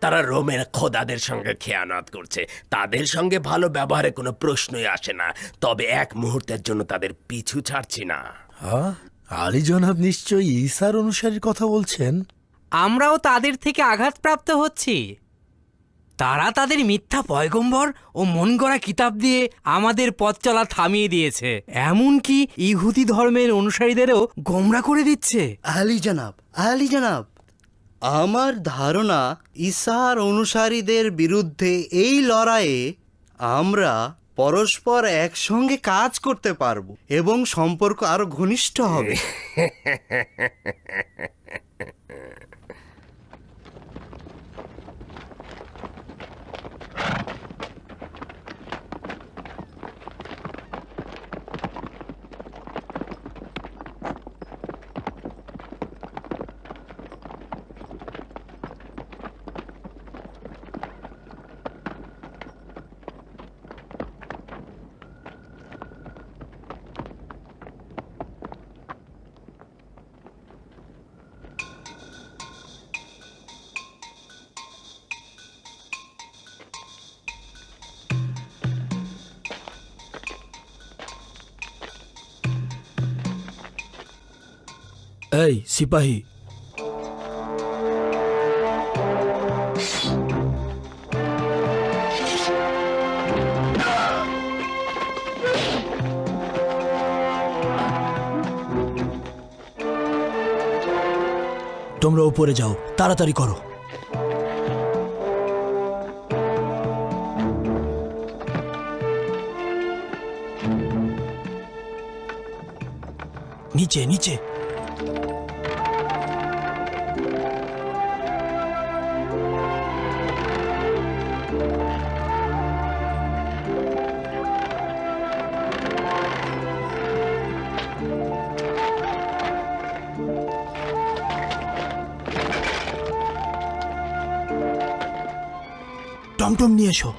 তারা রোমের খোদাদের সঙ্গে খেয়ানত করছে। তাদের সঙ্গে ভালো ব্যবহারে কোনো প্রশ্নই আসে না। তবে এক মুহূর্তের জন্য তাদের পিছু ছাড়ছি না। হ্যাঁ আলী জনাব নিশ্চয়ই ঈসার অনুসারীর কথা বলছেন? আমরাও তাদের থেকে আঘাতপ্রাপ্ত হচ্ছি। তারা তাদের মিথ্যা পয়গম্বর ও মন গড়া কিতাব দিয়ে আমাদের পথ চলা থামিয়ে দিয়েছে। এমনকি ইহুদি ধর্মের অনুসারীদেরও গোমরা করে দিচ্ছে। আলী জনাব আলী জনাব। আমার ধারণা ইসার অনুসারীদের বিরুদ্ধে এই লড়াইয়ে আমরা পরস্পর একসঙ্গে কাজ করতে পারব এবং সম্পর্ক আরও ঘনিষ্ঠ হবে। এই সিপাহী। তোমরা উপরে যাও তাড়াতাড়ি করো। নিচে নিচে। টমটম নিয়ে এসো।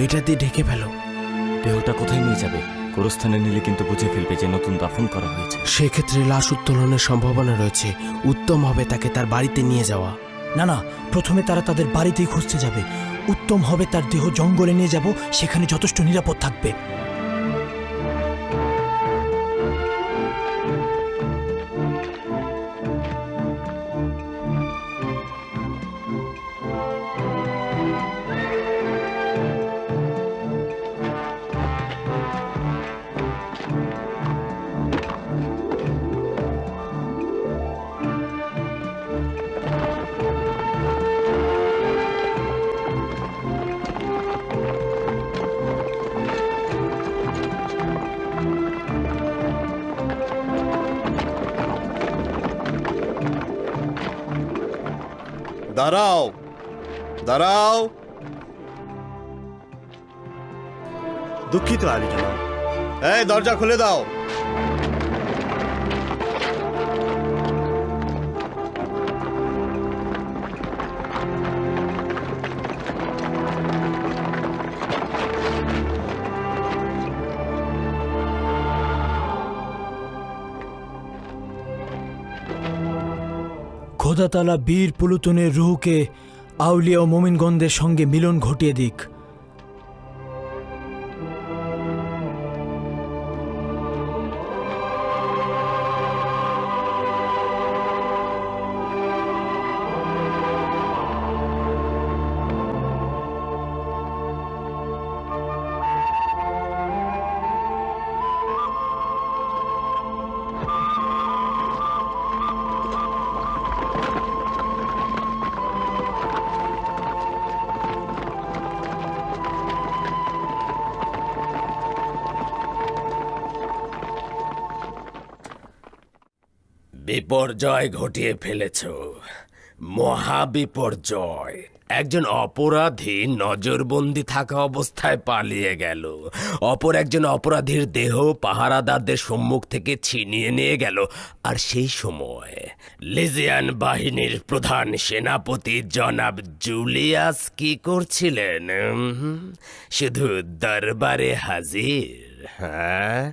এটা দিয়ে ঢেকে ফেলো। দেহটা কোথায় নিয়ে যাবে? গোরস্থানে নিলে কিন্তু বুঝে ফেলবে যে নতুন দাফন করা হয়েছে। সেক্ষেত্রে লাশ উত্তোলনের সম্ভাবনা রয়েছে। উত্তম হবে তাকে তার বাড়িতে নিয়ে যাওয়া। না না প্রথমে তারা তাদের বাড়িতেই খুঁজতে যাবে। উত্তম হবে তার দেহ জঙ্গলে নিয়ে যাব সেখানে যথেষ্ট নিরাপদ থাকবে। দাঁড়াও দাঁড়াও। দুঃখিত আলী জনাব এই দরজা খুলে দাও। খোদাতালা বীর পুলুতনের রুহুকে আউলিয়া ও মোমিনগন্ধের সঙ্গে মিলন ঘটিয়ে দিক। বিপর্যয় ঘটিয়ে ফেলেছ। মহা বিপর্যয় একজন অপরাধী নজরবন্দি থাকা অবস্থায় পালিয়ে গেল। অপর একজন অপরাধীর দেহ পাহারাদারদের সম্মুখ থেকে ছিনিয়ে নিয়ে গেল। আর সেই সময় লিজিয়ান বাহিনীর প্রধান সেনাপতি জনাব জুলিয়াস কি করছিলেন? শুধু দরবারে হাজির হ্যাঁ?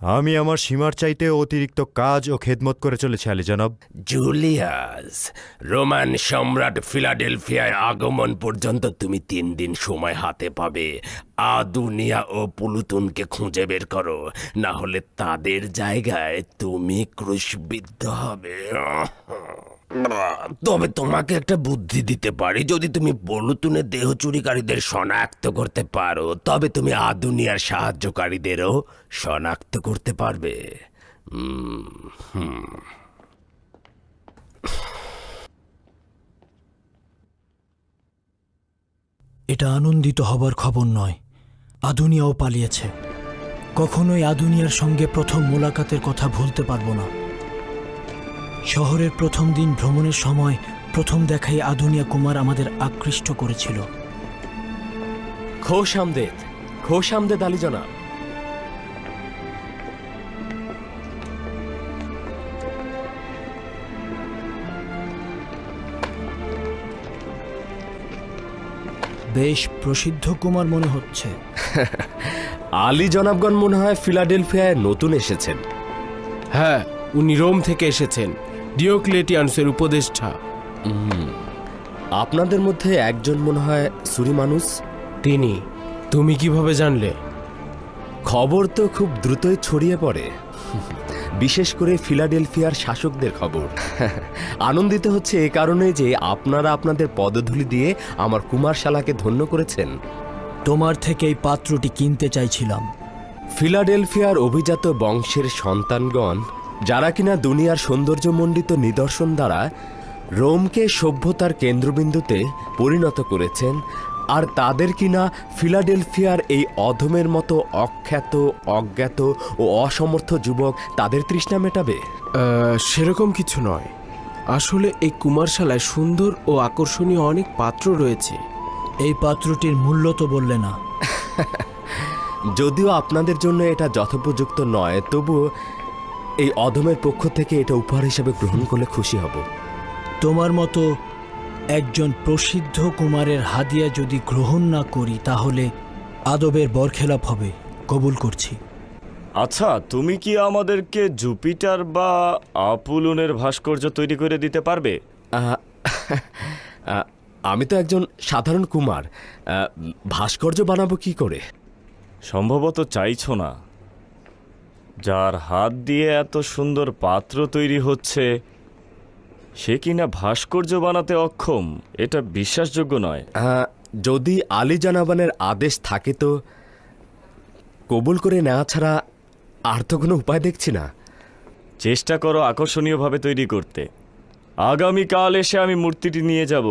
আমি আমার সীমার চাইতে অতিরিক্ত কাজ ও খেদমত করে চলেছি, আলী জনাব। জুলিয়াস, রোমান সম্রাট ফিলাডেলফিয়ায় আগমন পর্যন্ত তুমি তিন দিন সময় হাতে পাবে। আদুনিয়া ও পুলুতুনকে খুঁজে বের করো। না হলে তাদের জায়গায় তুমি ক্রুশবিদ্ধ হবে। তবে তোমাকে একটা বুদ্ধি দিতে পারি। যদি তুমি পলুতুনের দেহ চুরিকারীদের শনাক্ত করতে পারো, তবে তুমি আদুনিয়ার সাহায্যকারীদেরও শনাক্ত করতে পারবে। এটা আনন্দিত হবার খবর নয়। আদুনিয়াও পালিয়েছে। কখনোই আদুনিয়ার সঙ্গে প্রথম মোলাকাতের কথা ভুলতে পারব না। শহরের প্রথম দিন ভ্রমণের সময় প্রথম দেখাই আদুনিয়া কুমার আমাদের আকৃষ্ট করেছিল। খোশ আমদেদ খোশ আমদেদ আলী জনাব। বেশ প্রসিদ্ধ কুমার মনে হচ্ছে। আলী জনাবগণ মনে হয় ফিলাডেলফিয়ায় নতুন এসেছেন। হ্যাঁ উনি রোম থেকে এসেছেন। ডিওক্লেটিয়ানসের উপদেষ্টা। আপনাদের মধ্যে একজন মনে হয় সুরি মানুষ। তিনি। তুমি কীভাবে জানলে? খবর তো খুব দ্রুতই ছড়িয়ে পড়ে। বিশেষ করে ফিলাডেলফিয়ার শাসকদের খবর। আনন্দিত হচ্ছে এ কারণে যে আপনারা আপনাদের পদধূলি দিয়ে আমার কুমারশালাকে ধন্য করেছেন। তোমার থেকে এই পাত্রটি কিনতে চাইছিলাম। ফিলাডেলফিয়ার অভিজাত বংশের সন্তানগণ যারা কিনা দুনিয়ার সৌন্দর্যমণ্ডিত নিদর্শন দ্বারা রোমকে সভ্যতার কেন্দ্রবিন্দুতে পরিণত করেছেন আর তাদের কিনা ফিলাডেলফিয়ার এই অধমের মতো অখ্যাত অজ্ঞাত ও অসমর্থ যুবক তাদের তৃষ্ণা মেটাবে? সেরকম কিছু নয়। আসলে এই কুমারশালায় সুন্দর ও আকর্ষণীয় অনেক পাত্র রয়েছে। এই পাত্রটির মূল্য তো বললে না। যদিও আপনাদের জন্য এটা যথোপযুক্ত নয় তবুও এই অধমের পক্ষ থেকে এটা উপহার হিসেবে গ্রহণ করলে খুশি হব। তোমার মতো একজন প্রসিদ্ধ কুমারের হাদিয়া যদি গ্রহণ না করি তাহলে আদবের বরখেলাপ হবে। কবুল করছি। আচ্ছা তুমি কি আমাদেরকে জুপিটার বা আপুলনের ভাস্কর্য তৈরি করে দিতে পারবে? আমি তো একজন সাধারণ কুমার। ভাস্কর্য বানাবো কি করে? সম্ভবত চাইছো না। যার হাত দিয়ে এত সুন্দর পাত্র তৈরি হচ্ছে সে কিনা ভাস্কর্য বানাতে অক্ষম এটা বিশ্বাসযোগ্য নয়। যদি আলী জানাবানের আদেশ থাকে তো কবুল করে নেওয়া ছাড়া আর তো কোনো উপায় দেখছি না। চেষ্টা করো আকর্ষণীয়ভাবে তৈরি করতে। আগামীকাল এসে আমি মূর্তিটি নিয়ে যাব।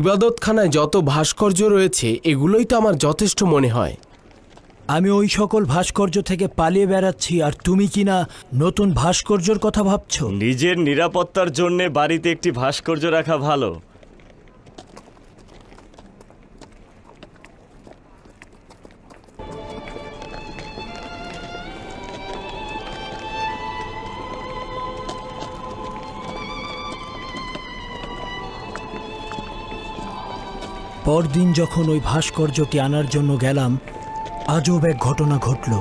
ইবাদতখানায় যত ভাস্কর্য রয়েছে এগুলোই তো আমার যথেষ্ট মনে হয়। আমি ওই সকল ভাস্কর্য থেকে পালিয়ে বেড়াচ্ছি আর তুমি কি না নতুন ভাস্কর্যর কথা ভাবছ? নিজের নিরাপত্তার জন্য বাড়িতে একটি ভাস্কর্য রাখা ভালো। পরদিন যখন ওই ভাস্কর্যটি আনার জন্য গেলাম আজব এক ঘটনা ঘটল।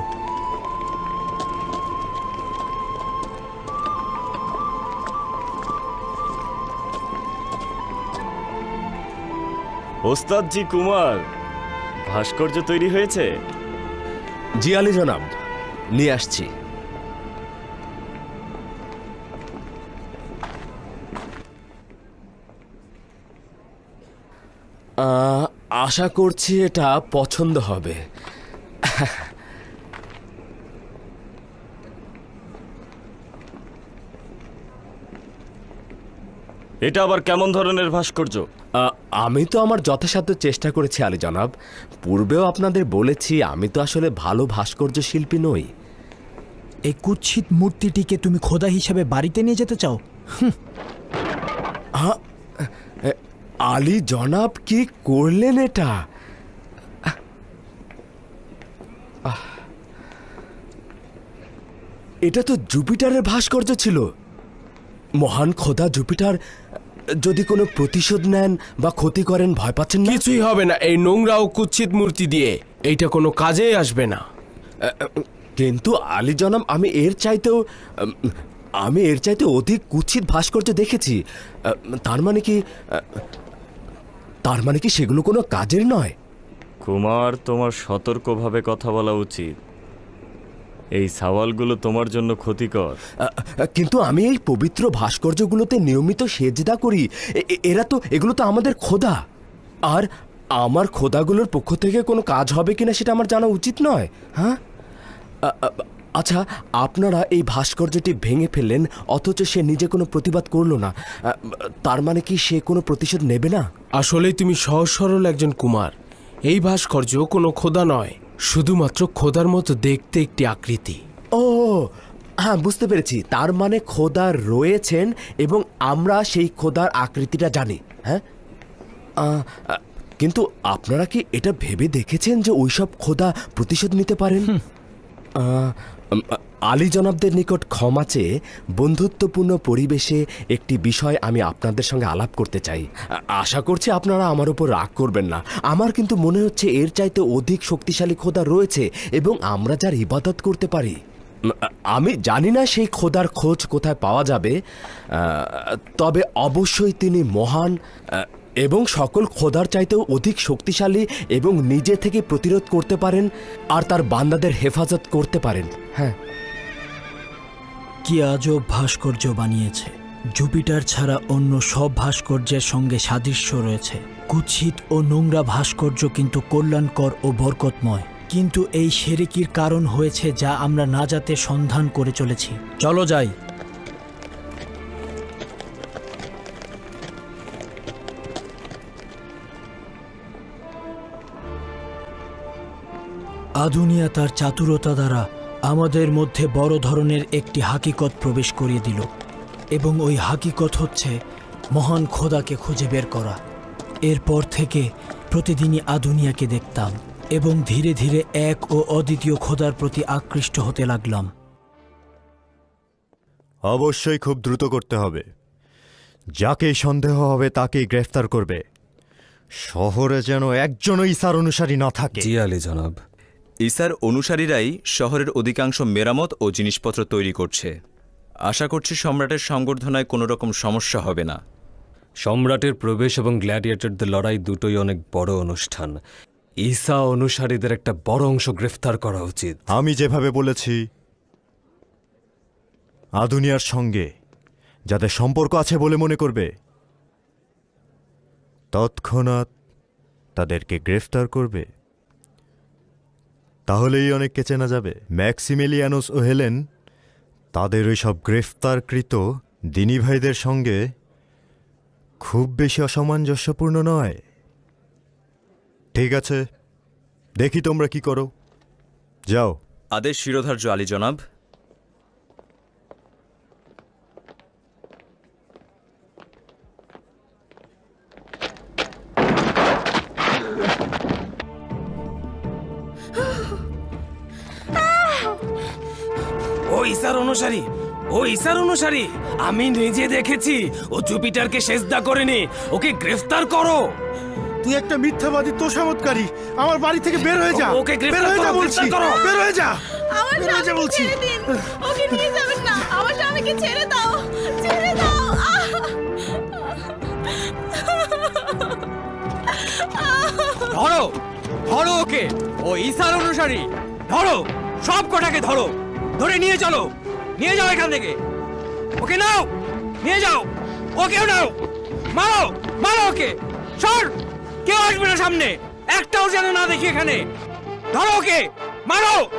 ওস্তাদজি কুমার ভাস্কর্য তৈরি হয়েছে? জি আলী জনাব নিয়ে আসছি। আশা করছি এটা পছন্দ হবে। এটা আবার কেমন ধরনের ভাস্কর্য? আমি তো আমার যথাসাধ্য চেষ্টা করেছি আলী জনাব। পূর্বেও আপনাদের বলেছি আমি তো আসলে ভালো ভাস্কর্য শিল্পী নই। এই কুৎসিত মূর্তিটিকে তুমি খোদা হিসাবে বাড়িতে নিয়ে যেতে চাও? আলী জনাব কি করলেন এটা? এটা তো জুপিটারের ভাস্কর্য ছিল। মহান খোদা জুপিটার যদি কোনো প্রতিশোধ নেন বা ক্ষতি করেন ভয় পাচ্ছেন না? কিছুই হবে না এই নোংরা ও কুৎসিত মূর্তি দিয়ে। এইটা কোনো কাজেই আসবে না। কিন্তু আলী জনাব আমি এর চাইতেও আমি এর চাইতে অধিক কুৎসিত ভাস্কর্য দেখেছি। তার মানে কি তার মানে কি সেগুলো কোনো কাজের নয়? কুমার তোমার সতর্কভাবে কথা বলা উচিত। এই সওয়ালগুলো তোমার জন্য ক্ষতিকর। কিন্তু আমি এই পবিত্র ভাস্কর্যগুলোতে নিয়মিত সেজদা করি। এরা তো এগুলো তো আমাদের খোদা। আর আমার খোদাগুলোর পক্ষ থেকে কোনো কাজ হবে কিনা সেটা আমার জানা উচিত নয় হ্যাঁ? আচ্ছা আপনারা এই ভাস্কর্যটি ভেঙে ফেললেন অথচ সে নিজে কোনো প্রতিবাদ করল না। তার মানে কি সে কোনো প্রতিশোধ নেবে না? আসলেই তুমি সহজ সরল একজন কুমার। এই ভাস্কর্য কোনো খোদা নয় শুধুমাত্র খোদার মতো দেখতে একটি আকৃতি। ও হ্যাঁ বুঝতে পেরেছি। তার মানে খোদা রয়েছেন এবং আমরা সেই খোদার আকৃতিটা জানি হ্যাঁ? কিন্তু আপনারা কি এটা ভেবে দেখেছেন যে ওইসব খোদা প্রতিশোধ নিতে পারেন? আলী জনাবদের নিকট ক্ষমা চেয়ে বন্ধুত্বপূর্ণ পরিবেশে একটি বিষয় আমি আপনাদের সঙ্গে আলাপ করতে চাই। আশা করছি আপনারা আমার উপর রাগ করবেন না। আমার কিন্তু মনে হচ্ছে এর চাইতে অধিক শক্তিশালী খোদা রয়েছে এবং আমরা যার ইবাদত করতে পারি। আমি জানি না সেই খোদার খোঁজ কোথায় পাওয়া যাবে। তবে অবশ্যই তিনি মহান। এবং সকল খোদার চাইতেও অধিক শক্তিশালী এবং নিজে থেকে প্রতিরোধ করতে পারেন আর তার বান্দাদের হেফাজত করতে পারেন। হ্যাঁ। কি আজব ভাস্কর্য বানিয়েছে। জুপিটার ছাড়া অন্য সব ভাস্কর্যের সঙ্গে সাদৃশ্য রয়েছে। কুৎসিত ও নোংরা ভাস্কর্য কিন্তু কল্যাণকর ও বরকতময়। কিন্তু এই সেরেকির কারণ হয়েছে যা আমরা না যাতে সন্ধান করে চলেছি। চলো যাই। আধুনিয়া তার চাতুরতা দ্বারা আমাদের মধ্যে বড় ধরনের একটি হাকিকত প্রবেশ করিয়ে দিল এবং ওই হাকিকত হচ্ছে মহান খোদাকে খুঁজে বের করা। এরপর থেকে প্রতিদিনই আধুনিয়াকে দেখতাম এবং ধীরে ধীরে এক ও অদ্বিতীয় খোদার প্রতি আকৃষ্ট হতে লাগলাম। অবশ্যই খুব দ্রুত করতে হবে। যাকেই সন্দেহ হবে তাকেই গ্রেফতার করবে। শহরে যেন একজনও ইসার অনুসারী না থাকে। জি আলী জনাব। ইসার অনুসারীরাই শহরের অধিকাংশ মেরামত ও জিনিসপত্র তৈরি করছে। আশা করছি সম্রাটের সংবর্ধনায় কোনো রকম সমস্যা হবে না। সম্রাটের প্রবেশ এবং গ্ল্যাডিয়েটরদের লড়াই দুটোই অনেক বড় অনুষ্ঠান। ঈসা অনুসারীদের একটা বড় অংশ গ্রেফতার করা উচিত। আমি যেভাবে বলেছি আদুনিয়ার সঙ্গে যাদের সম্পর্ক আছে বলে মনে করবে তৎক্ষণাৎ তাদেরকে গ্রেফতার করবে। তাহলেই অনেককে চেনা যাবে। ম্যাক্সিমিলিয়ানোস ও হেলেন তাদের ওই সব গ্রেফতারকৃত দিনী ভাইদের সঙ্গে খুব বেশি অসামঞ্জস্যপূর্ণ নয়। ঠিক আছে, দেখি তোমরা কি করো। যাও। আদেশ শিরোধার্য আলী জনাব ঈশার অনুসারী ও ঈশার অনুসারী আমি নিজে দেখেছি ও জুপিটারকে সেজদা করেনি ওকে গ্রেফতার করো। তুই একটা মিথ্যাবাদী তোষামতকারী আমার বাড়ি থেকে বের হয়ে যা ওকে গ্রেফতার বের হয়ে যা করো, বলছি বের হয়ে যা আমার বের হয়ে যা বলছি। ছেড়ে দিন ওকে নিয়ে যাবেন না আমার স্বামীকে ছেড়ে দাও ছেড়ে দাও ধরো ধরো ওকে ও ঈশার অনুসারী ধরো সব কটাকে ধরো। ধরে নিয়ে চলো। নিয়ে যাও এখান থেকে। ওকে নাও। নিয়ে যাও। ওকেও নাও। মারো। মারো ওকে। সর। কেউ আসবে না সামনে। একটাও যেন না দেখি এখানে। ধরো ওকে। মারো।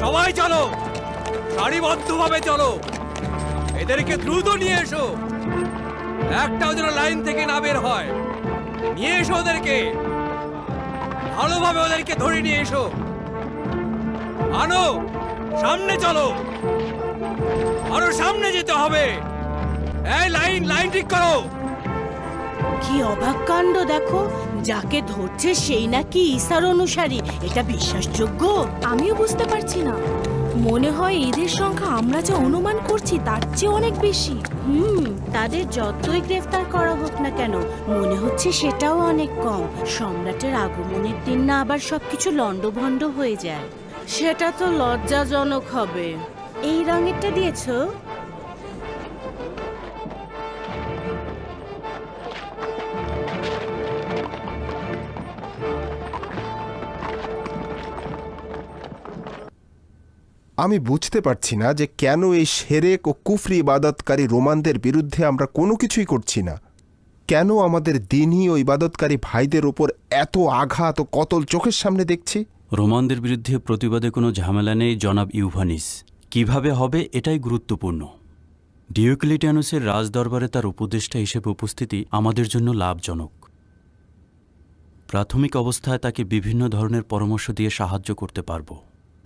সবাই চলো। সারিবদ্ধভাবে চলো। এদেরকে দ্রুত নিয়ে এসো। একটাও যেন লাইন থেকে না বের হয়। নিয়ে এসো ওদেরকে। ভালোভাবে ওদেরকে ধরে নিয়ে এসো। আনো, সামনে চলো। আরও সামনে যেতে হবে। এই লাইন লাইন ঠিক করো। কি অবাক কাণ্ড দেখো। যাকে ধরছে সেই নাকি ঈশার অনুসারী এটা বিশ্বাসযোগ্য? আমিও বুঝতে পারছি না। মনে হয় এদের সংখ্যা আমরা যা অনুমান করছি তার চেয়ে অনেক বেশি। হুম তাদের যতই গ্রেফতার করা হোক না কেন মনে হচ্ছে সেটাও অনেক কম। সম্রাটের আগমনের দিন না আবার সবকিছু লণ্ডভণ্ড হয়ে যায়। সেটা তো লজ্জাজনক হবে। এই রঙেরটা দিয়েছ? আমি বুঝতে পারছি না যে কেন এই সেরেক ও কুফরি ইবাদতকারী রোমানদের বিরুদ্ধে আমরা কোনো কিছুই করছি না। কেন আমাদের দিনই ও ইবাদতকারী ভাইদের ওপর এত আঘাত ও কতল চোখের সামনে দেখছি? রোমানদের বিরুদ্ধে প্রতিবাদে কোনো ঝামেলা নেই, জনাব ইউভানিস। কীভাবে হবে এটাই গুরুত্বপূর্ণ। ডিওক্লিটিয়ানুসের রাজদরবারে তার উপদেষ্টা হিসেবে উপস্থিতি আমাদের জন্য লাভজনক। প্রাথমিক অবস্থায় তাকে বিভিন্ন ধরনের পরামর্শ দিয়ে সাহায্য করতে পারব।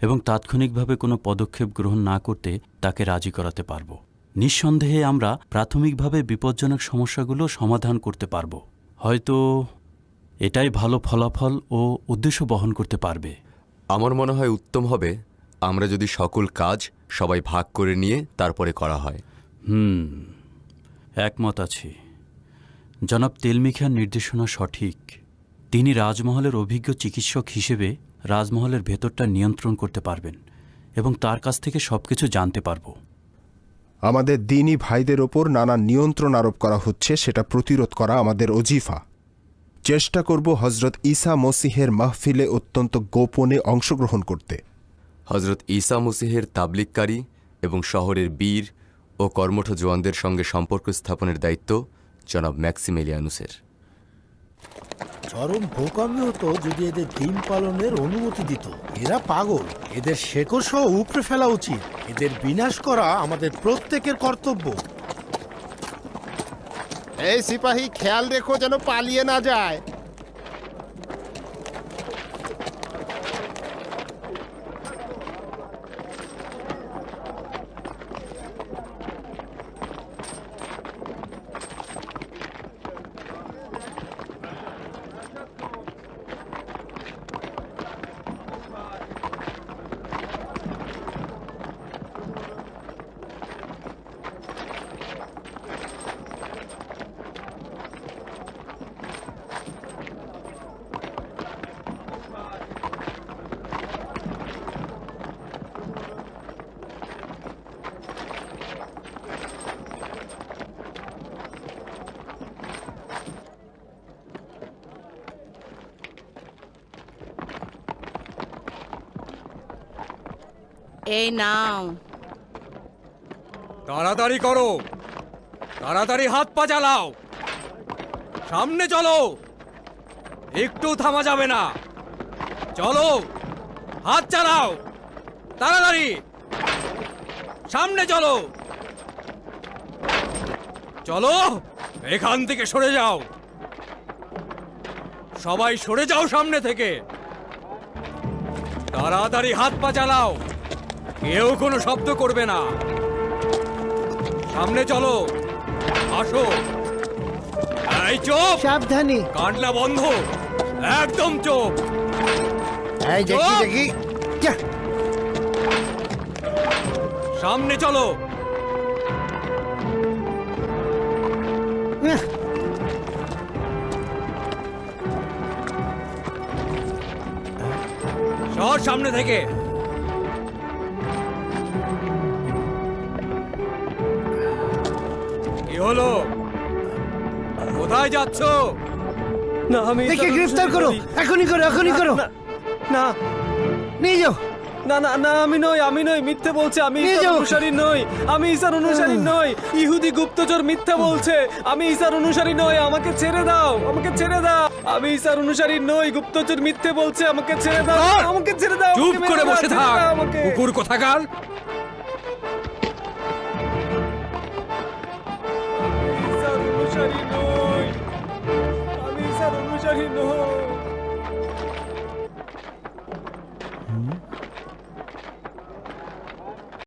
এবং তাৎক্ষণিকভাবে কোনো পদক্ষেপ গ্রহণ না করতে তাকে রাজি করাতে পারব। নিঃসন্দেহে আমরা প্রাথমিকভাবে বিপজ্জনক সমস্যাগুলো সমাধান করতে পারব। হয়তো এটাই ভালো ফলাফল ও উদ্দেশ্য বহন করতে পারবে। আমার মনে হয় উত্তম হবে আমরা যদি সকল কাজ সবাই ভাগ করে নিয়ে তারপরে করা হয়। হুম একমত আছি। জনাব তেলমিখার নির্দেশনা সঠিক। তিনি রাজমহলের অভিজ্ঞ চিকিৎসক হিসেবে রাজমহলের ভেতরটা নিয়ন্ত্রণ করতে পারবেন এবং তার কাছ থেকে সবকিছু জানতে পারব। আমাদের দিনই ভাইদের ওপর নানা নিয়ন্ত্রণ আরোপ করা হচ্ছে সেটা প্রতিরোধ করা আমাদের অজিফা চেষ্টা করব হজরত ঈসা মসিহের মাহফিলে অত্যন্ত গোপনে অংশগ্রহণ করতে। হজরত ঈসা মসিহের তাবলিককারী এবং শহরের বীর ও কর্মঠ জোয়ানদের সঙ্গে সম্পর্ক স্থাপনের দায়িত্ব জনাব ম্যাক্সিমেলিয়ানুসের। চরম বোকামি হতো যদি এদের ডিম পালনের অনুমতি দিত, এরা পাগল। এদের শেকড় সহ ফেলা উচিত। এদের বিনাশ করা আমাদের প্রত্যেকের কর্তব্য। এই সিপাহী, খেয়াল রেখো যেন পালিয়ে না যায়। এই নাও। তাড়াতাড়ি করো। তাড়াতাড়ি হাত পা চালাও। সামনে চলো। একটু থামা যাবে না। চলো। হাত চালাও। তাড়াতাড়ি। সামনে চলো। চলো। এখান থেকে সরে যাও। সবাই সরে যাও সামনে থেকে। তাড়াতাড়ি হাত পা চালাও। কেউ কোনো শব্দ করবে না। সামনে চলো। আসো। এই চোপ! সাবধানে। কান্না বন্ধ। একদম চোপ। এই দেখি চুপ! দেখি। যা। সামনে চলো। আহ, সর সামনে থেকে। হলো? কোথায় যাচ্ছ? না আমি একে গ্রেফতার করো। এখনই করো এখনই করো। না নিয়ে যাও। না না না আমি নই আমি নই মিথ্যে বলছে আমি ঈসার অনুসারী নই আমি ঈসার অনুসারী নই ইহুদি গুপ্তচর মিথ্যা বলছে আমি ঈসার অনুসারী নই আমাকে ছেড়ে দাও আমাকে ছেড়ে দাও। আমি ঈসার অনুসারী নই গুপ্তচর মিথ্যে বলছে আমাকে ছেড়ে দাও আমাকে ছেড়ে দাও চুপ করে বসে থাক। কুকুর কোথাকার?